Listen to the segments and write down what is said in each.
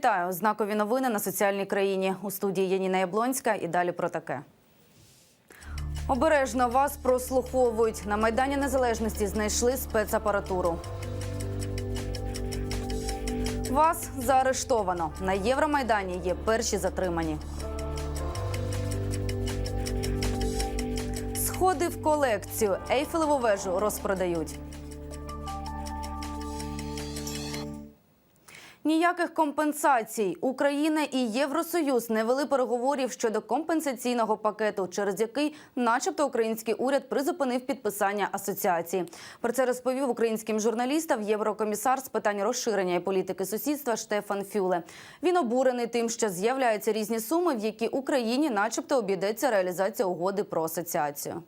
Вітаю! Знакові новини на соціальній країні. У студії Яніна Яблонська і далі про таке. Обережно вас прослуховують. На Майдані Незалежності знайшли спецапаратуру. Вас заарештовано. На Євромайдані є перші затримані. Сходи в колекцію. Ейфелеву вежу розпродають. Ніяких компенсацій. Україна і Євросоюз не вели переговорів щодо компенсаційного пакету, через який, начебто, український уряд призупинив підписання асоціації. Про це розповів українським журналістам єврокомісар з питань розширення і політики сусідства Штефан Фюле. Він обурений тим, що з'являються різні суми, в які Україні, начебто, обійдеться реалізація угоди про асоціацію.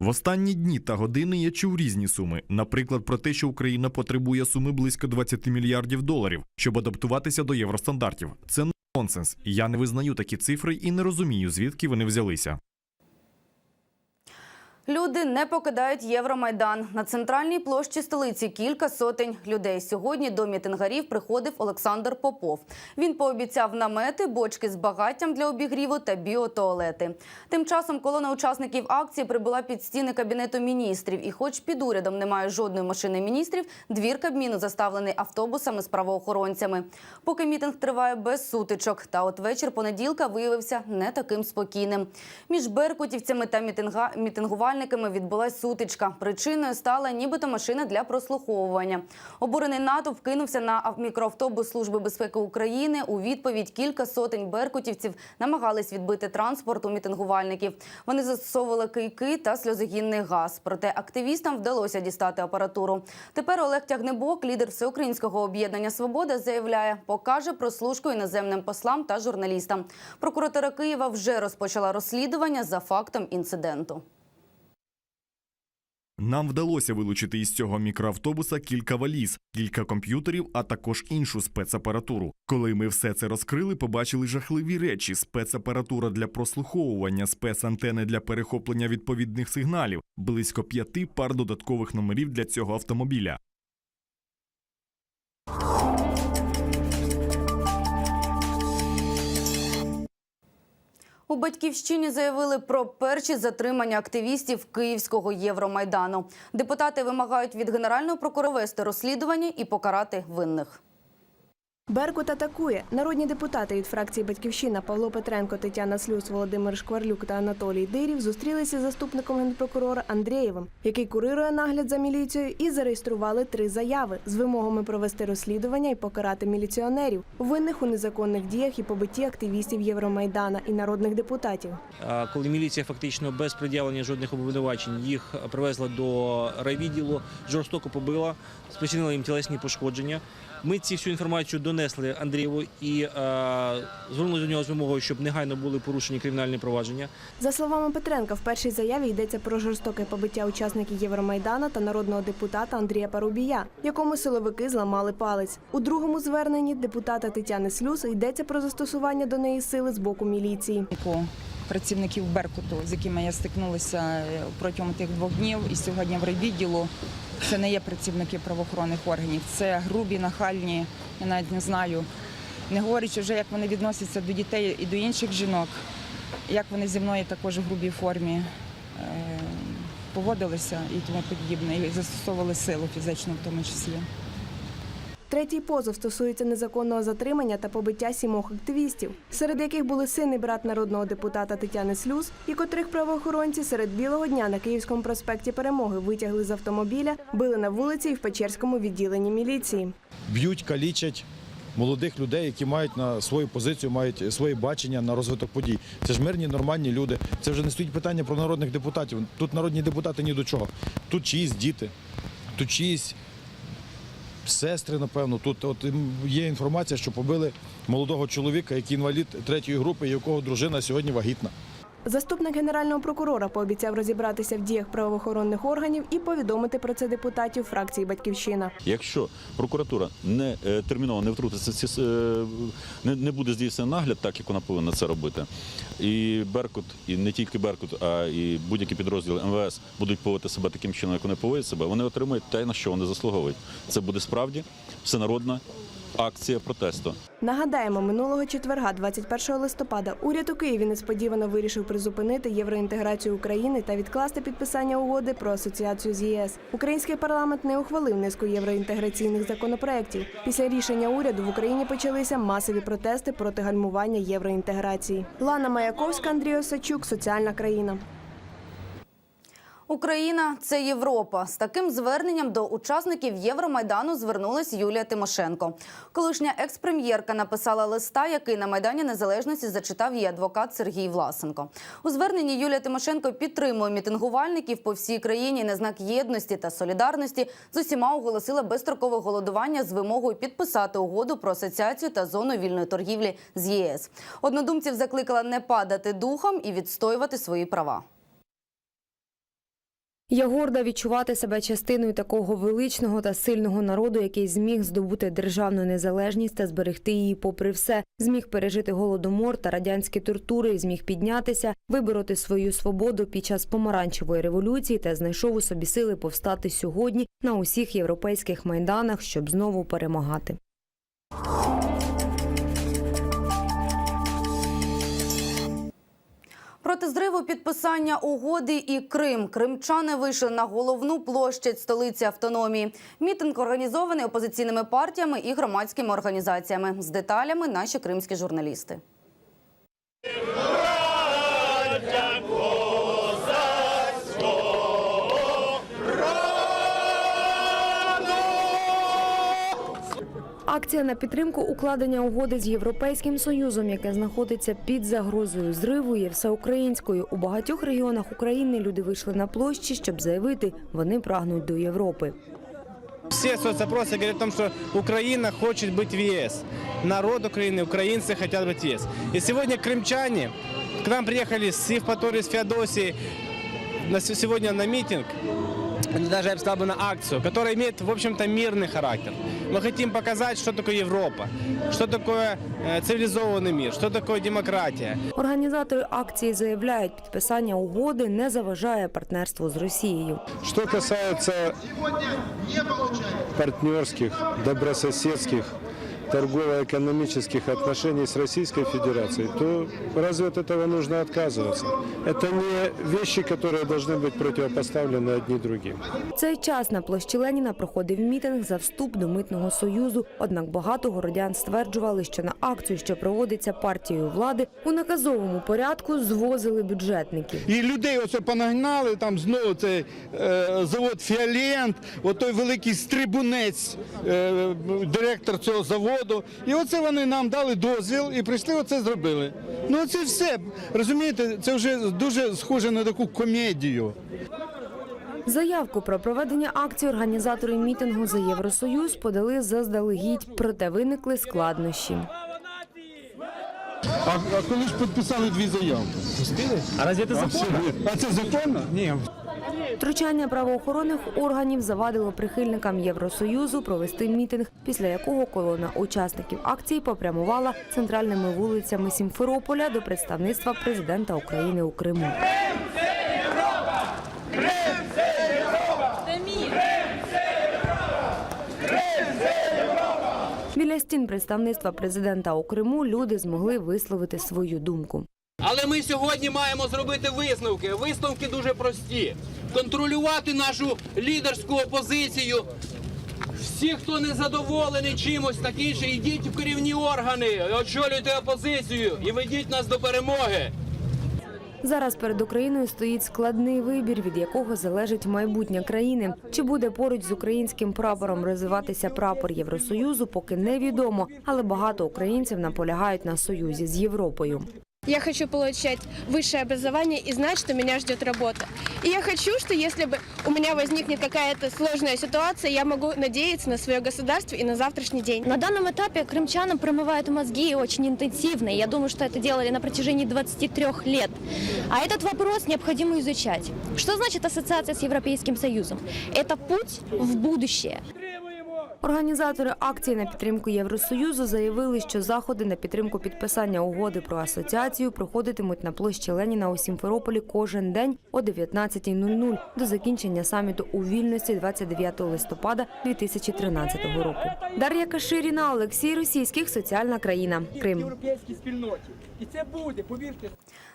В останні дні та години я чув різні суми. Наприклад, про те, що Україна потребує суми близько 20 мільярдів доларів, щоб адаптуватися до євростандартів. Це нонсенс. Я не визнаю такі цифри і не розумію, звідки вони взялися. Люди не покидають Євромайдан. На центральній площі столиці кілька сотень людей. Сьогодні до мітингарів приходив Олександр Попов. Він пообіцяв намети, бочки з багаттям для обігріву та біотуалети. Тим часом колона учасників акції прибула під стіни кабінету міністрів. І, хоч під урядом немає жодної машини міністрів, двір кабміну заставлений автобусами з правоохоронцями. Поки мітинг триває без сутичок. Та от вечір понеділка виявився не таким спокійним. Між беркутівцями та мітинга... мітингувальниками відбулась сутичка. Причиною стала нібито машина для прослуховування. Обурений натовп кинувся на мікроавтобус Служби безпеки України. У відповідь кілька сотень беркутівців намагались відбити транспорт у мітингувальників. Вони застосовували кийки та сльозогінний газ. Проте активістам вдалося дістати апаратуру. Тепер Олег Тягнебок, лідер всеукраїнського об'єднання Свобода, заявляє, покаже прослушку іноземним послам та журналістам. Прокуратура Києва вже розпочала розслідування за фактом інциденту. Нам вдалося вилучити із цього мікроавтобуса кілька валіз, кілька комп'ютерів, а також іншу спецапаратуру. Коли ми все це розкрили, побачили жахливі речі: спецапаратура для прослуховування, спецантени для перехоплення відповідних сигналів, близько п'яти пар додаткових номерів для цього автомобіля. У батьківщині заявили про перші затримання активістів Київського Євромайдану. Депутати вимагають від генерального прокурора вести розслідування і покарати винних. Беркут атакує. Народні депутати від фракції Батьківщина Павло Петренко, Тетяна Слюс, Володимир Шкварлюк та Анатолій Дирів зустрілися з заступником генпрокурора Андрієвим, який курирує нагляд за міліцією, і зареєстрували три заяви з вимогами провести розслідування і покарати міліціонерів, винних у незаконних діях і побитті активістів Євромайдана і народних депутатів. Коли міліція фактично без пред'явлення жодних обвинувачень їх привезла до райвідділу, жорстоко побила, спричинила їм тілесні пошкодження. Ми ці всю інформацію донесли Андрієву і е, звернули до нього з вимогою, щоб негайно були порушені кримінальні провадження. За словами Петренка, в першій заяві йдеться про жорстоке побиття учасників Євромайдана та народного депутата Андрія Парубія, якому силовики зламали палець. У другому зверненні депутата Тетяни Слюс йдеться про застосування до неї сили з боку міліції. Працівників Беркуту, з якими я стикнулася е, протягом тих двох днів, і сьогодні в райвідділу це не є працівники правоохоронних органів, це грубі, нахальні, я навіть не знаю. Не говорячи вже, як вони відносяться до дітей і до інших жінок, як вони зі мною також в грубій формі е, поводилися і тому подібне, і застосовували силу фізичну в тому числі. Третій позов стосується незаконного затримання та побиття сімох активістів, серед яких були син і брат народного депутата Тетяни Слюс, і котрих правоохоронці серед білого дня на Київському проспекті Перемоги витягли з автомобіля, били на вулиці і в Печерському відділенні міліції. б'ють, калічать молодих людей, які мають на свою позицію, мають своє бачення на розвиток подій. Це ж мирні, нормальні люди. Це вже не стоїть питання про народних депутатів. Тут народні депутати ні до чого. Тут чиїсь діти, тут чиїсь сестри, напевно. Тут от є інформація, що побили молодого чоловіка, який інвалід третьої групи, якого дружина сьогодні вагітна. Заступник генерального прокурора пообіцяв розібратися в діях правоохоронних органів і повідомити про це депутатів фракції Батьківщина. Якщо прокуратура не е, терміново не втрутиться, е, не, буде здійснено нагляд, так як вона повинна це робити, і Беркут, і не тільки Беркут, а і будь-які підрозділи МВС будуть поводити себе таким чином, як вони поводять себе, вони отримають те, на що вони заслуговують. Це буде справді всенародна акція протесту. Нагадаємо, минулого четверга, 21 листопада, уряд у Києві несподівано вирішив призупинити євроінтеграцію України та відкласти підписання угоди про асоціацію з ЄС. Український парламент не ухвалив низку євроінтеграційних законопроєктів. Після рішення уряду в Україні почалися масові протести проти гальмування євроінтеграції. Лана Маяковська, Андрій Осачук, соціальна країна. Україна це Європа. З таким зверненням до учасників Євромайдану звернулась Юлія Тимошенко. Колишня експрем'єрка написала листа, який на майдані незалежності зачитав її адвокат Сергій Власенко. У зверненні Юлія Тимошенко підтримує мітингувальників по всій країні. На знак єдності та солідарності з усіма оголосила безстрокове голодування з вимогою підписати угоду про асоціацію та зону вільної торгівлі з ЄС. Однодумців закликала не падати духом і відстоювати свої права. Я горда відчувати себе частиною такого величного та сильного народу, який зміг здобути державну незалежність та зберегти її попри все, зміг пережити голодомор та радянські тортури, зміг піднятися, вибороти свою свободу під час помаранчевої революції та знайшов у собі сили повстати сьогодні на усіх європейських майданах, щоб знову перемагати. Проти зриву підписання угоди і Крим кримчани вийшли на головну площадь столиці автономії. Мітинг організований опозиційними партіями і громадськими організаціями. З деталями наші кримські журналісти. Акція на підтримку укладення угоди з Європейським Союзом, яке знаходиться під загрозою зриву, є всеукраїнською. У багатьох регіонах України люди вийшли на площі, щоб заявити, вони прагнуть до Європи. Все соцопросы говорят о том, что Украина хочет быть в ЕС. Народ Украины, украинцы хотят быть в ЕС. И сегодня крымчане к нам приехали с Евпатории, с Феодосии на с- сегодня на митинг, или даже я бы сказал бы на акцию, которая имеет, в общем-то, мирный характер. Мы хотим показать, что такое Европа, что такое э, цивилизованный мир, что такое демократия. Організатори акції заявляють, підписання угоди не заважає партнерству з Росією. Что касается партнерских, добрососедских, торгово-экономических отношений с Российской Федерацией, то разве от этого нужно отказываться? Это не вещи, которые должны быть противопоставлены одни другим. В цей час на площі Леніна проходив мітинг за вступ до митного союзу. Однак багато городян стверджували, що на акцію, що проводиться партією влади, у наказовому порядку звозили бюджетників. І людей оце понагнали, там знову цей е, завод Фіолент, отой великий стрибунець, е, директор цього заводу. І оце вони нам дали дозвіл і прийшли оце зробили. Ну це все. Розумієте, це вже дуже схоже на таку комедію. Заявку про проведення акції організатори мітингу за Євросоюз подали заздалегідь, проте виникли складнощі. А, а коли ж підписали дві заявки? А разве это законно? А це законно? Ні. Втручання правоохоронних органів завадило прихильникам Євросоюзу провести мітинг, після якого колона учасників акції попрямувала центральними вулицями Сімферополя до представництва президента України у Криму. Біля стін представництва президента у Криму люди змогли висловити свою думку. Але ми сьогодні маємо зробити висновки. Висновки дуже прості: контролювати нашу лідерську опозицію. Всі, хто не задоволений чимось таке інше, йдіть в керівні органи, очолюйте опозицію і ведіть нас до перемоги. Зараз перед Україною стоїть складний вибір, від якого залежить майбутнє країни. Чи буде поруч з українським прапором розвиватися прапор Євросоюзу, поки невідомо, але багато українців наполягають на союзі з Європою. Я хочу получать высшее образование и знать, что меня ждет работа. И я хочу, что если бы у меня возникнет какая-то сложная ситуация, я могу надеяться на свое государство и на завтрашний день. На данном этапе крымчанам промывают мозги очень интенсивно. Я думаю, что это делали на протяжении 23 лет. А этот вопрос необходимо изучать. Что значит ассоциация с Европейским Союзом? Это путь в будущее. Організатори акції на підтримку Євросоюзу заявили, що заходи на підтримку підписання угоди про асоціацію проходитимуть на площі Леніна у Сімферополі кожен день о 19.00 до закінчення саміту у вільності 29 листопада 2013 року. Дар'я Каширіна, Олексій Російських, соціальна країна, Крим. І це буде, повірте.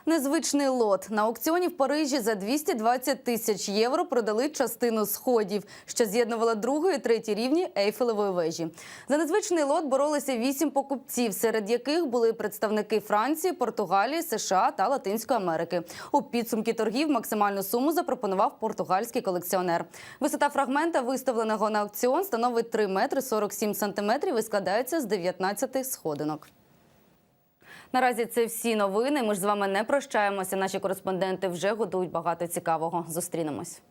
Незвичний лот на аукціоні в Парижі за 220 тисяч євро продали частину сходів, що з'єднувала другий і третій рівні Ейфелевої вежі. За незвичний лот боролися вісім покупців, серед яких були представники Франції, Португалії, США та Латинської Америки. У підсумки торгів максимальну суму запропонував португальський колекціонер. Висота фрагмента, виставленого на аукціон, становить 3 метри 47 сантиметрів і складається з 19 сходинок. Наразі це всі новини. Ми ж з вами не прощаємося. Наші кореспонденти вже готують багато цікавого. Зустрінемось.